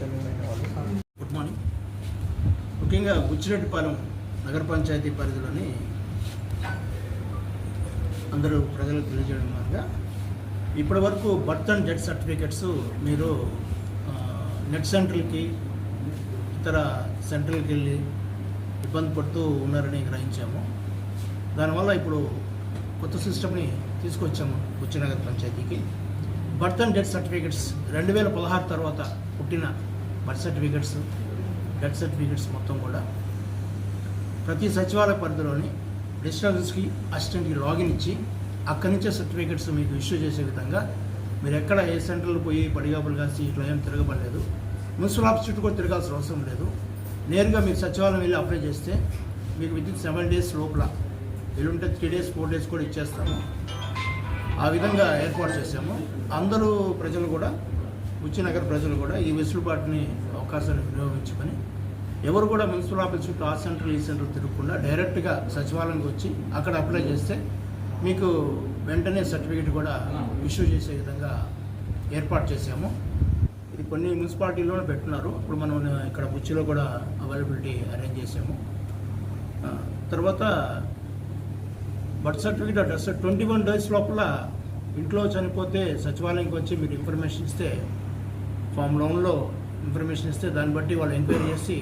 వాళ్ళు good morning. ముఖ్యంగా బుచ్చిరెడ్డిపాలెం నగర పంచాయతీ పరిధిలోని అందరూ ప్రజలకు తెలియజేయడం మాదిరిగా ఇప్పటి వరకు బర్త్ అండ్ డెత్ సర్టిఫికెట్స్ మీరు నెట్ సెంటర్కి ఇతర సెంటర్కి వెళ్ళి ఇబ్బంది పడుతూ ఉన్నారని గ్రహించాము. దానివల్ల ఇప్పుడు కొత్త సిస్టమ్ని తీసుకొచ్చాము బుచ్చినగర్ పంచాయతీకి. బర్త్ అండ్ డెత్ సర్టిఫికెట్స్ రెండు వేల పదహారు తర్వాత పుట్టిన బర్త్ సర్టిఫికెట్స్ డెత్ సర్టిఫికెట్స్ మొత్తం కూడా ప్రతి సచివాలయ పరిధిలోని డిస్టర్బెన్స్కి అసిస్టెంట్కి లాగిన్ ఇచ్చి అక్కడి నుంచే సర్టిఫికెట్స్ మీకు ఇష్యూ చేసే విధంగా మీరు ఎక్కడ ఏ సెంటర్లో పోయి పడిగాపులు కాసి ఇట్లా ఏం తిరగబడలేదు. మున్సిపల్ ఆఫీస్ చుట్టూ కూడా తిరగాల్సిన అవసరం లేదు. నేరుగా మీరు సచివాలయం వెళ్ళి అప్లై చేస్తే మీకు విత్ సెవెన్ డేస్ లోపల ఎల్లుంటే త్రీ డేస్ ఫోర్ డేస్ కూడా ఇచ్చేస్తాము. ఆ విధంగా ఏర్పాటు చేసాము అందరూ ప్రజలు కూడా ఉచ్చినగర్ ప్రజలు కూడా ఈ వెసులుబాటుని అవకాశాన్ని వినియోగించుకొని ఎవరు కూడా మున్సిపల్ ఆఫీస్ చుట్టూ ఆ సెంటర్ ఈ సెంటర్ తిరగకుండా డైరెక్ట్గా సచివాలయంకి వచ్చి అక్కడ అప్లై చేస్తే మీకు వెంటనే సర్టిఫికేట్ కూడా ఇష్యూ చేసే విధంగా ఏర్పాటు చేసాము ఇది కొన్ని మున్సిపాలిటీలోనే పెట్టున్నారు. ఇప్పుడు మనం ఇక్కడ బుచ్చిలో కూడా అవైలబిలిటీ అరేంజ్ చేసాము తర్వాత birth certificate address twenty one days లోపల ఇంట్లో చనిపోతే సచివాలయంకి వచ్చి మీరు ఇన్ఫర్మేషన్ ఇస్తే ఫామ్ లోన్లో ఇన్ఫర్మేషన్ ఇస్తే దాన్ని బట్టి వాళ్ళు ఎంక్వైరీ చేసి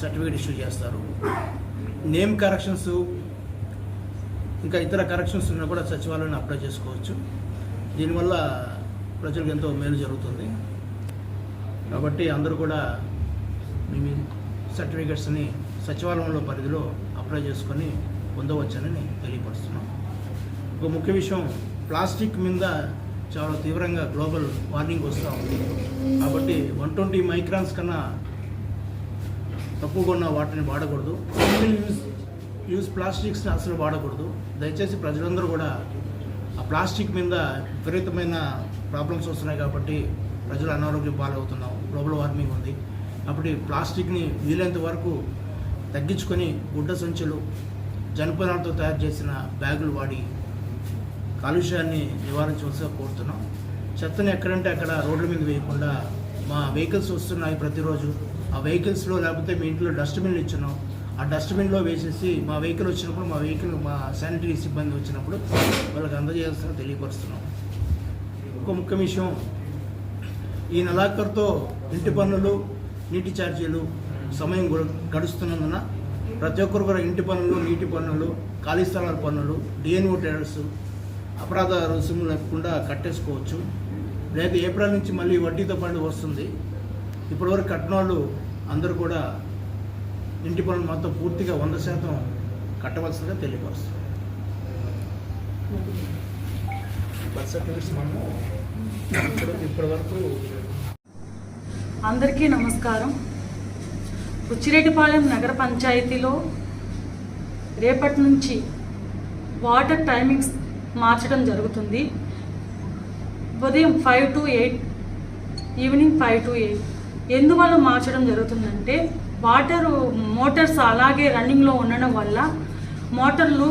సర్టిఫికేట్ ఇష్యూ చేస్తారు. నేమ్ కరెక్షన్స్ ఇంకా ఇతర కరెక్షన్స్ ఉన్నా కూడా సచివాలయాన్ని అప్లై చేసుకోవచ్చు. దీనివల్ల ప్రజలకు ఎంతో మేలు జరుగుతుంది. కాబట్టి అందరూ కూడా మీ మీ సచివాలయంలో పరిధిలో అప్లై చేసుకొని పొందవచ్చని తెలియపరుస్తున్నాం ఒక ముఖ్య విషయం ప్లాస్టిక్ మీద చాలా తీవ్రంగా గ్లోబల్ వార్నింగ్ వస్తూ ఉంది. కాబట్టి వన్ ట్వంటీ మైక్రాన్స్ కన్నా తక్కువగా ఉన్న వాటిని వాడకూడదు. సింగిల్ యూజ్ యూజ్ ప్లాస్టిక్స్ని అసలు వాడకూడదు. దయచేసి ప్రజలందరూ కూడా ఆ ప్లాస్టిక్ మీద విపరీతమైన ప్రాబ్లమ్స్ వస్తున్నాయి కాబట్టి ప్రజలు అనారోగ్యం పాలవుతున్నాం. గ్లోబల్ వార్మింగ్ ఉంది. అప్పుడు ప్లాస్టిక్ని వీలైనంత వరకు తగ్గించుకొని గుడ్డ సంచులు జనపనారతో తయారు చేసిన బ్యాగులు వాడి కాలుష్యాన్ని నివారించవలసిగా కోరుతున్నాం. చెత్తని ఎక్కడంటే అక్కడ రోడ్ల మీద వేయకుండా మా వెహికల్స్ వస్తున్నాయి ప్రతిరోజు. ఆ వెహికల్స్లో లేకపోతే మీ ఇంట్లో డస్ట్బిన్లు ఇచ్చినాం ఆ డస్ట్బిన్లో వేసేసి మా వెహికల్ వచ్చినప్పుడు మా వెహికల్ మా శానిటరీ సిబ్బంది వచ్చినప్పుడు వాళ్ళకి అందజేయాల్సిన తెలియపరుస్తున్నాం. ఒక ముఖ్య విషయం ఈ నెలాఖరుతో ఇంటి పన్నులు నీటి ఛార్జీలు సమయం గడు- గడుస్తున్నందున ప్రతి ఒక్కరు కూడా ఇంటి పన్నులు నీటి పన్నులు ఖాళీ స్థలాల పన్నులు డిఎన్ఓ టెడర్స్ అపరాధ రుసుము లేకుండా కట్టేసుకోవచ్చు. లేక ఏప్రిల్ నుంచి మళ్ళీ వడ్డీతో పాటు వస్తుంది. ఇప్పటివరకు కట్టిన వాళ్ళు అందరూ కూడా ఇంటి పన్నులు మొత్తం పూర్తిగా వంద శాతం కట్టవలసిందిగా తెలియపరుస్తుంది బర్త్ సర్టిఫికేట్స్ మనము ఇప్పుడు ఇప్పటి వరకు అందరికీ నమస్కారం. బుచ్చిరెడ్డిపాలెం నగర పంచాయతీలో రేపటి నుంచి వాటర్ టైమింగ్స్ మార్చడం జరుగుతుంది. ఉదయం five to eight evening five to eight ఎందువల్ల మార్చడం జరుగుతుందంటే వాటర్ మోటార్స్ అలాగే రన్నింగ్లో ఉండడం వల్ల మోటార్లు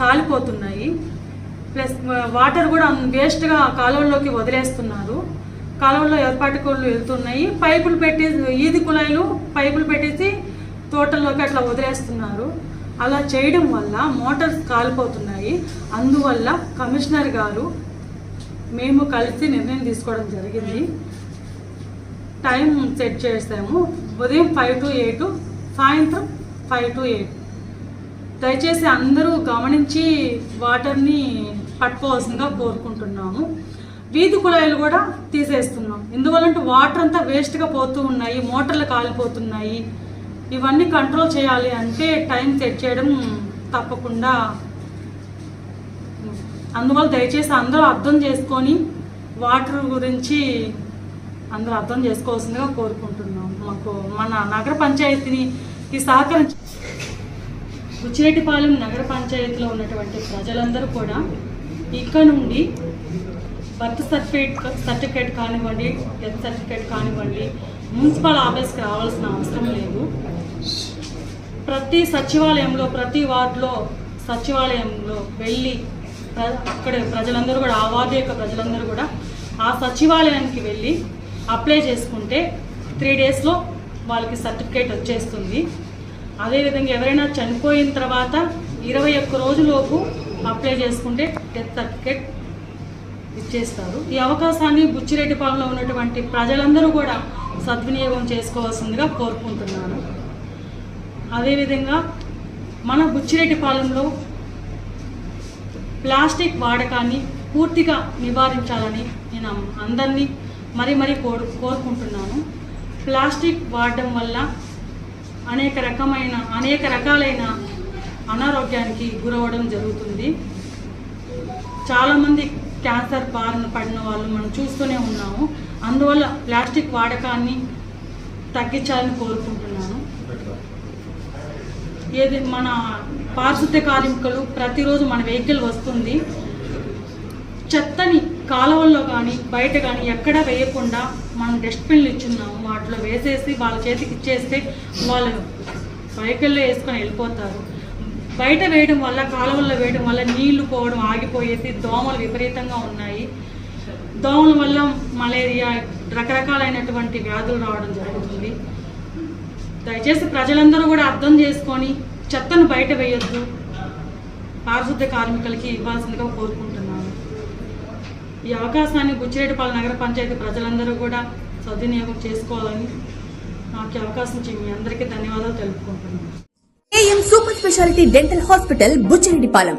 కాలిపోతున్నాయి. ప్లస్ వాటర్ కూడా వేస్ట్గా కాలువల్లోకి వదిలేస్తున్నారు. కాలువల్లో ఏర్పాటుకోళ్ళు వెళ్తున్నాయి. పైపులు పెట్టేసి ఈది కుళాయిలు పైపులు పెట్టేసి తోటల్లోకి అట్లా వదిలేస్తున్నారు. అలా చేయడం వల్ల మోటార్స్ కాలిపోతున్నాయి. అందువల్ల కమిషనర్ గారు మేము కలిసి నిర్ణయం తీసుకోవడం జరిగింది. టైం సెట్ చేసాము. ఉదయం ఫైవ్ టు ఎయిట్ సాయంత్రం ఫైవ్ టు ఎయిట్. దయచేసి అందరూ గమనించి వాటర్ని పట్టుకోవాల్సిందిగా కోరుకుంటున్నాము. వీధి కుళాయిలు కూడా తీసేస్తున్నాం. ఎందువల్లంటే వాటర్ అంతా వేస్ట్గా పోతూ ఉన్నాయి. మోటార్లు కాలిపోతున్నాయి. ఇవన్నీ కంట్రోల్ చేయాలి అంటే టైం సెట్ చేయడం తప్పకుండా. అందువల్ల దయచేసి అందరూ అర్థం చేసుకొని వాటర్ గురించి అందరూ అర్థం చేసుకోవాల్సిందిగా కోరుకుంటున్నాం. మాకు మన నగర పంచాయతీని ఈ సహకరించి బుచ్చిరెడ్డిపాలెం నగర పంచాయతీలో ఉన్నటువంటి ప్రజలందరూ కూడా ఇక్కడ నుండి బర్త్ సర్టిఫికేట్ సర్టిఫికేట్ కానివ్వండి డెత్ సర్టిఫికేట్ కానివ్వండి మున్సిపల్ ఆఫీస్కి రావాల్సిన అవసరం లేదు. ప్రతి సచివాలయంలో ప్రతి వార్డులో సచివాలయంలో వెళ్ళి ప్ర- అక్కడ ప్రజలందరూ కూడా ఆ వార్డు యొక్క ప్రజలందరూ కూడా ఆ సచివాలయానికి వెళ్ళి అప్లై చేసుకుంటే త్రీ డేస్లో వాళ్ళకి సర్టిఫికేట్ వచ్చేస్తుంది. అదేవిధంగా ఎవరైనా చనిపోయిన తర్వాత ఇరవై ఒక్క రోజులోపు అప్లై చేసుకుంటే డెత్ సర్టిఫికేట్ ఇచ్చేస్తారు. ఈ అవకాశాన్ని బుచ్చిరెడ్డిపాలెంలో ఉన్నటువంటి ప్రజలందరూ కూడా సద్వినియోగం చేసుకోవాల్సిందిగా కోరుకుంటున్నాను. అదేవిధంగా మన బుచ్చిరెడ్డిపాలెంలో ప్లాస్టిక్ వాడకాన్ని పూర్తిగా నివారించాలని నేను అందరినీ మరీ మరీ కోరు కోరుకుంటున్నాను. ప్లాస్టిక్ వాడడం వల్ల అనేక రకమైన అనేక రకాలైన అనారోగ్యానికి గురవడం జరుగుతుంది. చాలామంది క్యాన్సర్ బారిన పడిన వాళ్ళు మనం చూస్తూనే ఉన్నాము. అందువల్ల ప్లాస్టిక్ వాడకాన్ని తగ్గించాలని కోరుకుంటున్నాను ఏది మన పారిశుద్ధ్య కార్మికులు ప్రతిరోజు మన వెహికల్ వస్తుంది. చెత్తని కాలువల్లో కానీ బయట కానీ ఎక్కడా వేయకుండా మనం డస్ట్బిన్లు ఇచ్చున్నాము వాటిలో వేసేసి వాళ్ళ చేతికి ఇచ్చేస్తే వాళ్ళు వెహికల్లో వేసుకొని వెళ్ళిపోతారు. బయట వేయడం వల్ల కాలువల్లో వేయడం వల్ల నీళ్ళు పోవడం ఆగిపోయేసి దోమలు విపరీతంగా ఉన్నాయి. దోమల వల్ల మలేరియా రకరకాలైనటువంటి వ్యాధులు రావడం జరుగుతుంది. దయచేసి ప్రజలందరూ కూడా అర్థం చేసుకొని చెత్తను బయట వేయొద్దు. పారిశుద్ధ కార్మికులకి ఇవ్వాల్సిందిగా కోరుకుంటున్నాను. ఈ అవకాశాన్ని బుచ్చిరెడ్డిపాలెం నగర పంచాయతీ ప్రజలందరూ కూడా సద్వినియోగం చేసుకోవాలని నాకు అవకాశం ఇచ్చి మీ అందరికీ ధన్యవాదాలు తెలుపుకుంటున్నాను. AM super speciality dental hospital Buchireddypalem.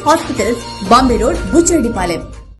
KM hospitals Bombay road Buchireddypalem